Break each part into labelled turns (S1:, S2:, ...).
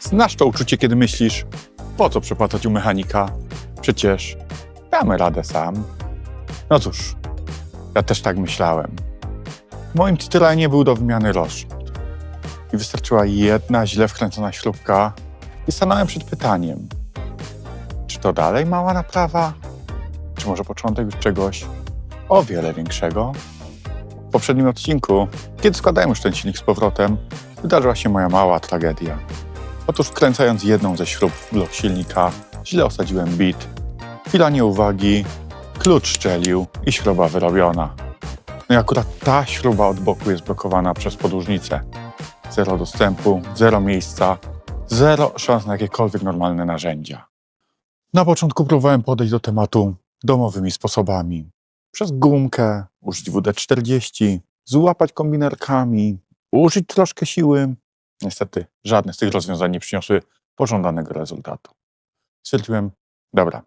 S1: Znasz to uczucie, kiedy myślisz, po co przepłacać u mechanika? Przecież damy radę sam. No cóż, ja też tak myślałem. W moim Citroenie był do wymiany rozrzut. I wystarczyła jedna źle wkręcona śrubka i stanąłem przed pytaniem, czy to dalej mała naprawa, czy może początek już czegoś o wiele większego? W poprzednim odcinku, kiedy składałem już ten silnik z powrotem, wydarzyła się moja mała tragedia. Otóż wkręcając jedną ze śrub w blok silnika, źle osadziłem bit. Chwila nieuwagi, klucz szczelił i śruba wyrobiona. No i akurat ta śruba od boku jest blokowana przez podłużnicę. Zero dostępu, zero miejsca, zero szans na jakiekolwiek normalne narzędzia. Na początku próbowałem podejść do tematu domowymi sposobami. Przez gumkę, użyć WD-40, złapać kombinerkami, użyć troszkę siły. Niestety, żadne z tych rozwiązań nie przyniosły pożądanego rezultatu. Stwierdziłem, dobra,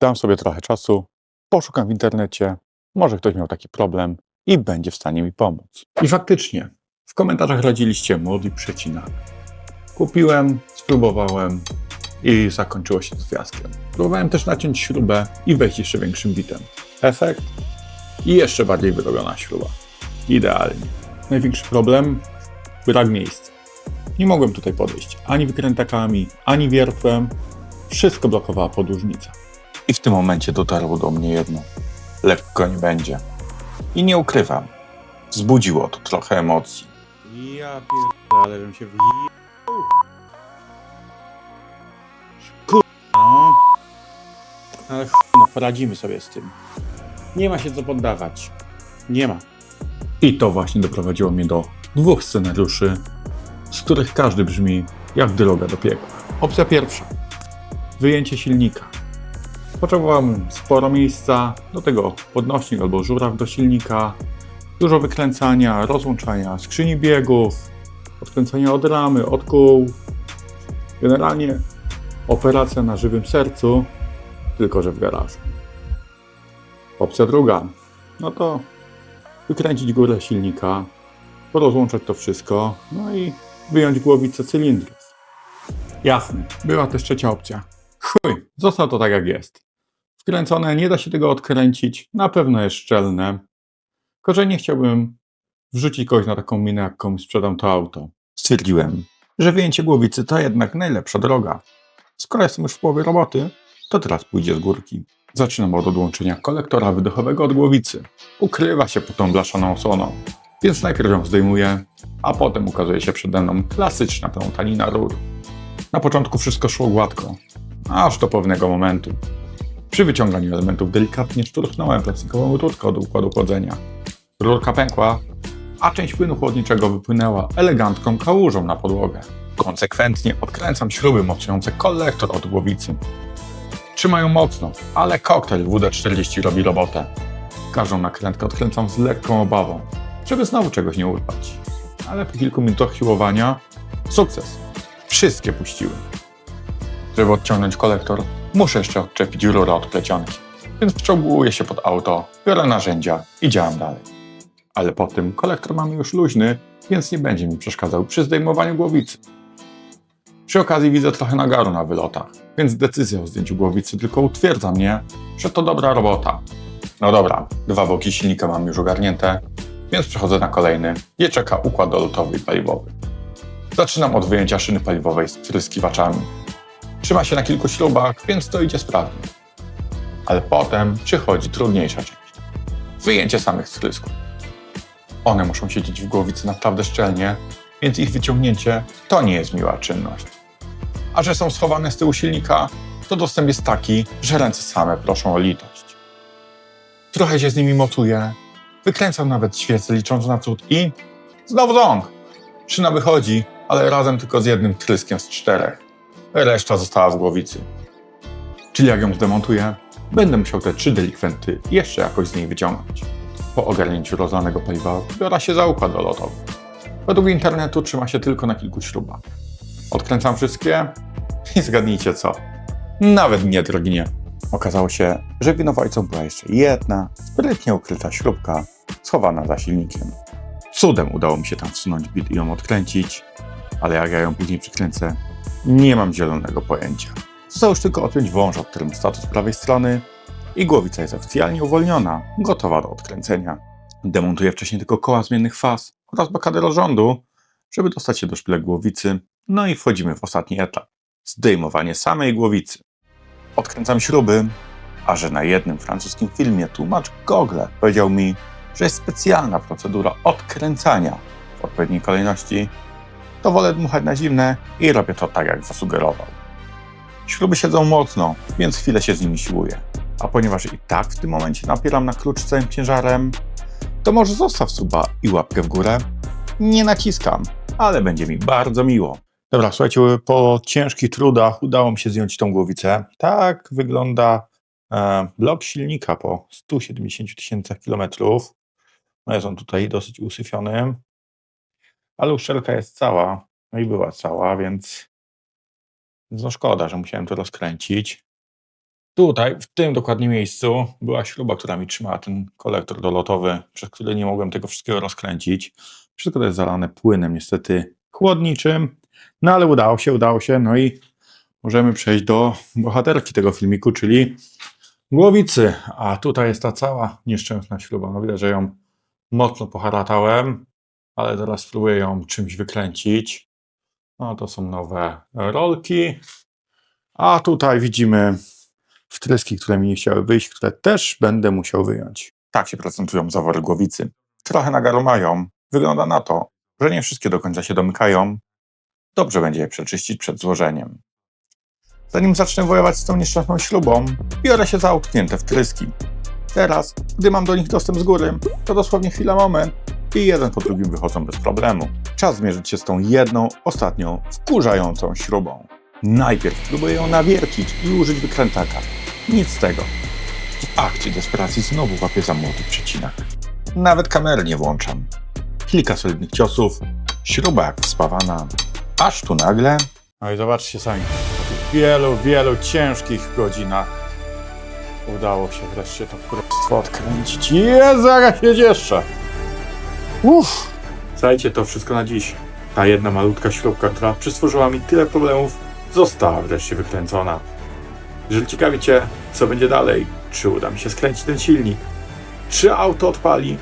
S1: dam sobie trochę czasu, poszukam w internecie, może ktoś miał taki problem i będzie w stanie mi pomóc. I faktycznie, w komentarzach radziliście młody przecinak. Kupiłem, spróbowałem i zakończyło się to fiaskiem. Próbowałem też naciąć śrubę i wejść jeszcze większym bitem. Efekt i jeszcze bardziej wyrobiona śruba. Idealnie. Największy problem? Brak miejsca. Nie mogłem tutaj podejść ani wykrętakami, ani wiertłem. Wszystko blokowała podłużnica. I w tym momencie dotarło do mnie jedno. Lekko nie będzie. I nie ukrywam, wzbudziło to trochę emocji. Ja pierdolę, ale bym się w... Kurwa, no. Ale ch... no, poradzimy sobie z tym. Nie ma się co poddawać. Nie ma. I to właśnie doprowadziło mnie do dwóch scenariuszy, z których każdy brzmi jak droga do piekła. Opcja pierwsza. Wyjęcie silnika. Potrzebowałem sporo miejsca, do tego podnośnik albo żuraw do silnika, dużo wykręcania, rozłączania skrzyni biegów, odkręcania od ramy, od kół. Generalnie operacja na żywym sercu, tylko że w garażu. Opcja druga, no to wykręcić górę silnika, porozłączać to wszystko, no i wyjąć głowicę cylindrów. Jasne, była też trzecia opcja. Chuj, został to tak jak jest. Wkręcone, nie da się tego odkręcić, na pewno jest szczelne. Tylko, nie chciałbym wrzucić kogoś na taką minę, jak komuś sprzedam to auto. Stwierdziłem, że wyjęcie głowicy to jednak najlepsza droga. Skoro jestem już w połowie roboty, to teraz pójdzie z górki. Zaczynam od odłączenia kolektora wydechowego od głowicy. Ukrywa się pod tą blaszaną osłoną, więc najpierw ją zdejmuję, a potem ukazuje się przede mną klasyczna plątanina rur. Na początku wszystko szło gładko, aż do pewnego momentu. Przy wyciąganiu elementów delikatnie szturchnąłem plastikową rurkę od układu chłodzenia. Rurka pękła, a część płynu chłodniczego wypłynęła elegancką kałużą na podłogę. Konsekwentnie odkręcam śruby mocujące kolektor od głowicy. Trzymają mocno, ale koktajl WD-40 robi robotę. Każdą nakrętkę odkręcam z lekką obawą, żeby znowu czegoś nie urwać. Ale po kilku minutach siłowania sukces. Wszystkie puściły. Żeby odciągnąć kolektor, muszę jeszcze odczepić rurę od plecionki. Więc wczołguję się pod auto, biorę narzędzia i działam dalej. Ale po tym kolektor mamy już luźny, więc nie będzie mi przeszkadzał przy zdejmowaniu głowicy. Przy okazji widzę trochę nagaru na wylotach, więc decyzja o zdjęciu głowicy tylko utwierdza mnie, że to dobra robota. No dobra, dwa boki silnika mam już ogarnięte, więc przechodzę na kolejny, gdzie czeka układ dolotowy i paliwowy. Zaczynam od wyjęcia szyny paliwowej z wtryskiwaczami. Trzyma się na kilku śrubach, więc to idzie sprawnie. Ale potem przychodzi trudniejsza część. Wyjęcie samych wtrysków. One muszą siedzieć w głowicy naprawdę szczelnie, więc ich wyciągnięcie to nie jest miła czynność. A że są schowane z tyłu silnika, to dostęp jest taki, że ręce same proszą o litość. Trochę się z nimi mocuję, wykręcam nawet świecę licząc na cud i znowu ząg. Szyna wychodzi, ale razem tylko z jednym tryskiem z czterech. Reszta została w głowicy. Czyli jak ją zdemontuję, będę musiał te trzy delikwenty jeszcze jakoś z niej wyciągnąć. Po ogarnięciu rozlanego paliwa biorę się za układ dolotowy. Według internetu trzyma się tylko na kilku śrubach. Odkręcam wszystkie i zgadnijcie co. Nawet nie, drogi nie. Okazało się, że winowajcą była jeszcze jedna, sprytnie ukryta śrubka, schowana za silnikiem. Cudem udało mi się tam wsunąć bit i ją odkręcić, ale jak ja ją później przykręcę, Nie mam zielonego pojęcia. Zostało już tylko odpiąć wąż od termostatu z prawej strony i głowica jest oficjalnie uwolniona, gotowa do odkręcenia. Demontuję wcześniej tylko koła zmiennych faz oraz blokadę rozrządu, żeby dostać się do szpilek głowicy. No i wchodzimy w ostatni etap. Zdejmowanie samej głowicy. Odkręcam śruby, a że na jednym francuskim filmie tłumacz Google powiedział mi, że jest specjalna procedura odkręcania w odpowiedniej kolejności, to wolę dmuchać na zimne i robię to tak, jak zasugerował. Śruby siedzą mocno, więc chwilę się z nimi siłuję. A ponieważ i tak w tym momencie napieram na klucz całym ciężarem, to może zostaw suba i łapkę w górę. Nie naciskam, ale będzie mi bardzo miło. Dobra, słuchajcie, po ciężkich trudach udało mi się zdjąć tą głowicę. Tak wygląda e, blok silnika po 170 tysięcy kilometrów. No jest on tutaj dosyć usyfiony, ale uszczelka jest cała, no i była cała, więc no szkoda, że musiałem to rozkręcić. Tutaj, w tym dokładnie miejscu, była śruba, która mi trzymała ten kolektor dolotowy, przez który nie mogłem tego wszystkiego rozkręcić. Wszystko to jest zalane płynem, niestety chłodniczym, no ale udało się, udało się. No i możemy przejść do bohaterki tego filmiku, czyli głowicy. A tutaj jest ta cała nieszczęsna śruba. No widać, że ją mocno poharatałem, ale teraz spróbuję ją czymś wykręcić. No to są nowe rolki. A tutaj widzimy wtryski, które mi nie chciały wyjść, które też będę musiał wyjąć. Tak się prezentują zawory głowicy. Trochę nagaru mają. Wygląda na to, że nie wszystkie do końca się domykają. Dobrze będzie je przeczyścić przed złożeniem. Zanim zacznę wojować z tą nieszczęsną śrubą, biorę się za utknięte wtryski. Teraz, gdy mam do nich dostęp z góry, to dosłownie chwila moment i jeden po drugim wychodzą bez problemu. Czas zmierzyć się z tą jedną, ostatnią, wkurzającą śrubą. Najpierw próbuję ją nawiercić i użyć wykrętaka. Nic z tego. W akcie desperacji znowu łapię za młody przecinak. Nawet kamery nie włączam. Kilka solidnych ciosów, śruba jak wspawana, aż tu nagle... No i zobaczcie sami, po wielu, wielu ciężkich godzinach udało się wreszcie to prostwo odkręcić. Jezu, jak się cieszę! Uff! Słuchajcie, to wszystko na dziś. Ta jedna malutka śrubka, która przystworzyła mi tyle problemów, została wreszcie wykręcona. Jeżeli ciekawi Cię, co będzie dalej, czy uda mi się skręcić ten silnik, czy auto odpali,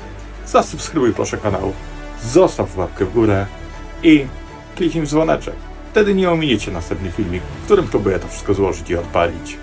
S1: zasubskrybuj proszę kanał, zostaw łapkę w górę i kliknij w dzwoneczek. Wtedy nie ominiecie następny filmik, w którym próbuję to wszystko złożyć i odpalić.